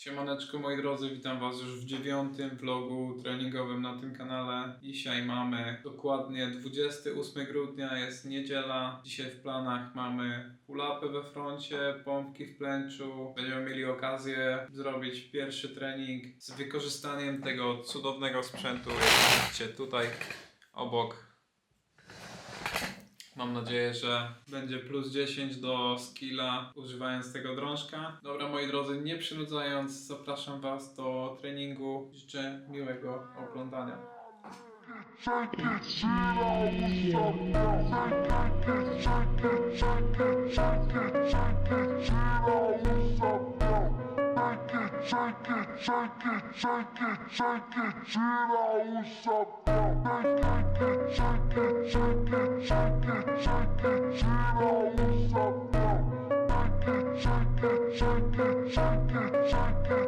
Siemaneczko moi drodzy, witam was już w dziewiątym vlogu treningowym na tym kanale. Dzisiaj mamy dokładnie 28 grudnia, jest niedziela. Dzisiaj w planach mamy pull-upy we froncie, pompki w plęczu. Będziemy mieli okazję zrobić pierwszy trening z wykorzystaniem tego cudownego sprzętu, jak widzicie tutaj obok Mam nadzieję, że będzie plus 10 do skilla używając tego drążka. Dobra moi drodzy, nie przynudzając, zapraszam Was do treningu. Życzę miłego oglądania. It shake it, shake it, shake it, shake it, tira o chapéu. Shake it, shake it, shake it, shake it, shake it, tira o chapéu. Shake it, shake it, shake it, shake it, shake it.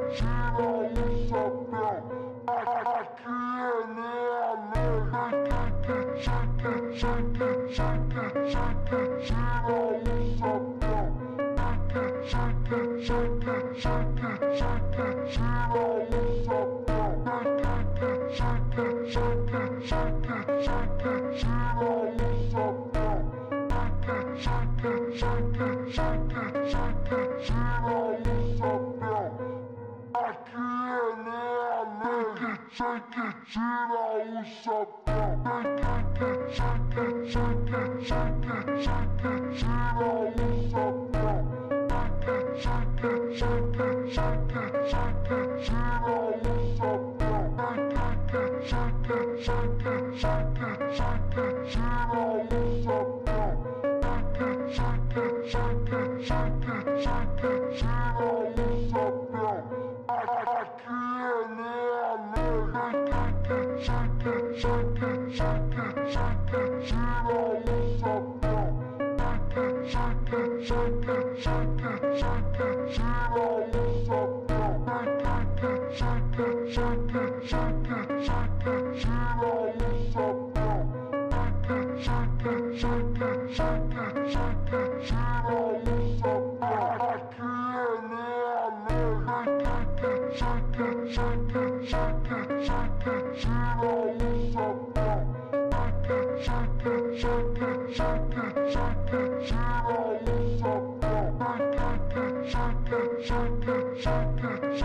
Make it, shake it, shake it, shake it, shake it, shake it, tira o chapéu. It, shake it, shake it, shake it, shake it, it, shake it, shake it, shake it, shake it,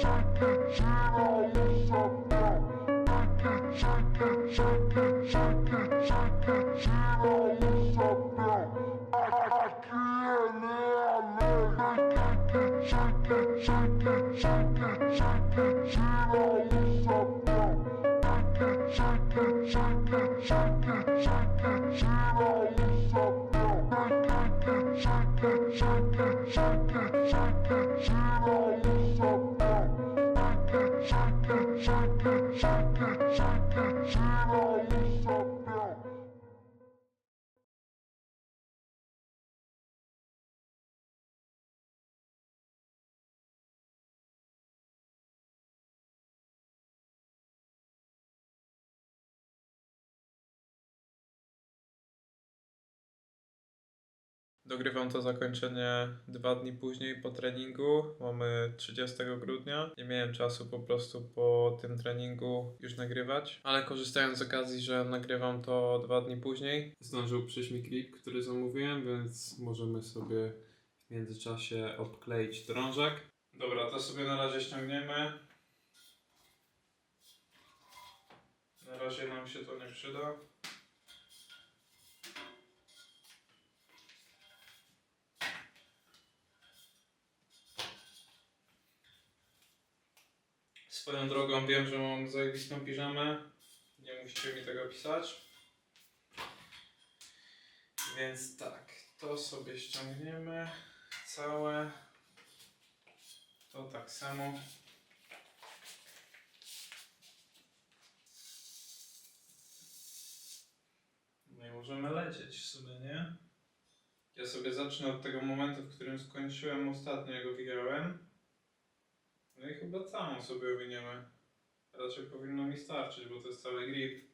Check it, check Dogrywam to zakończenie dwa dni później po treningu. Mamy 30 grudnia. Nie miałem czasu po prostu po tym treningu już nagrywać, ale korzystając z okazji, że nagrywam to dwa dni później. Zdążył przyjść mi klip, który zamówiłem, więc możemy sobie w międzyczasie odkleić drążek. Dobra, to sobie na razie ściągniemy. Na razie nam się to nie przyda. Swoją drogą wiem, że mam zajebistą piżamę. Nie musicie mi tego pisać. Więc tak, to sobie ściągniemy całe. To tak samo. No i możemy lecieć w sumie, nie? Ja sobie zacznę od tego momentu, w którym skończyłem ostatnio, jak go widziałem. No i chyba całą sobie owiniemy. Raczej powinno mi starczyć, bo to jest cały grip.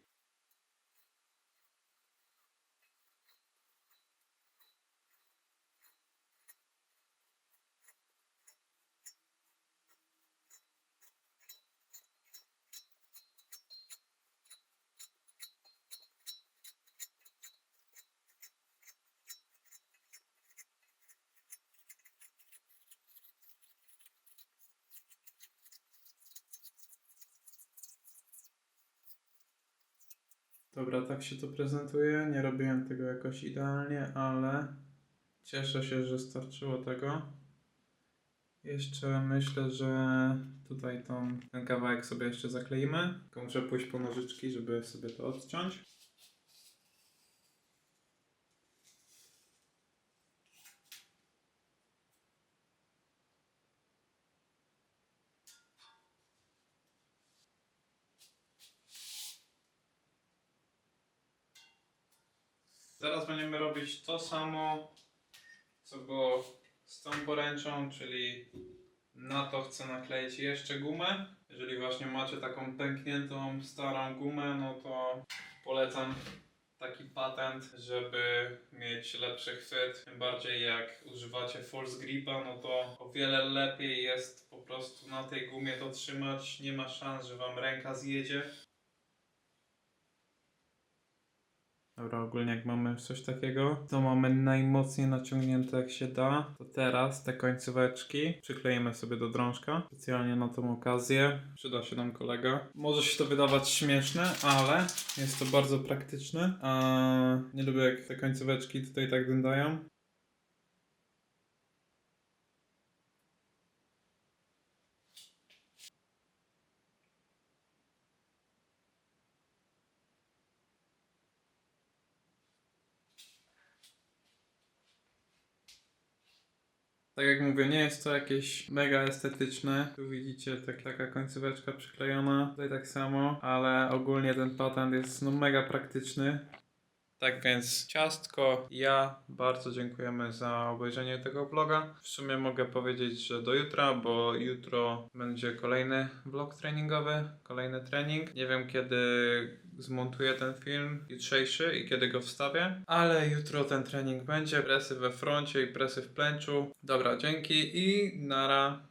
Dobra, tak się to prezentuje. Nie robiłem tego jakoś idealnie, ale cieszę się, że starczyło tego. Jeszcze myślę, że tutaj tą, ten kawałek sobie jeszcze zakleimy. Tylko muszę pójść po nożyczki, żeby sobie to odciąć. Teraz będziemy robić to samo, co było z tą poręczą, czyli na to chcę nakleić jeszcze gumę. Jeżeli właśnie macie taką pękniętą, starą gumę, no to polecam taki patent, żeby mieć lepszy chwyt. Tym bardziej jak używacie false gripa, no to o wiele lepiej jest po prostu na tej gumie to trzymać. Nie ma szans, że wam ręka zjedzie. Dobra, ogólnie jak mamy coś takiego, to mamy najmocniej naciągnięte jak się da. To teraz te końcóweczki przykleimy sobie do drążka. Specjalnie na tą okazję. Przyda się nam kolega. Może się to wydawać śmieszne, ale jest to bardzo praktyczne. A nie lubię jak te końcóweczki tutaj tak dędają. Tak jak mówię, nie jest to jakieś mega estetyczne. Tu widzicie tak, taka końcóweczka przyklejona. Tutaj tak samo, ale ogólnie ten patent jest no mega praktyczny. Tak więc ciastko, ja bardzo dziękujemy za obejrzenie tego vloga. W sumie mogę powiedzieć, że do jutra, bo jutro będzie kolejny vlog treningowy, kolejny trening. Nie wiem kiedy zmontuję ten film jutrzejszy i kiedy go wstawię, ale jutro ten trening będzie. Presy we froncie i presy w plęczu. Dobra, dzięki i nara.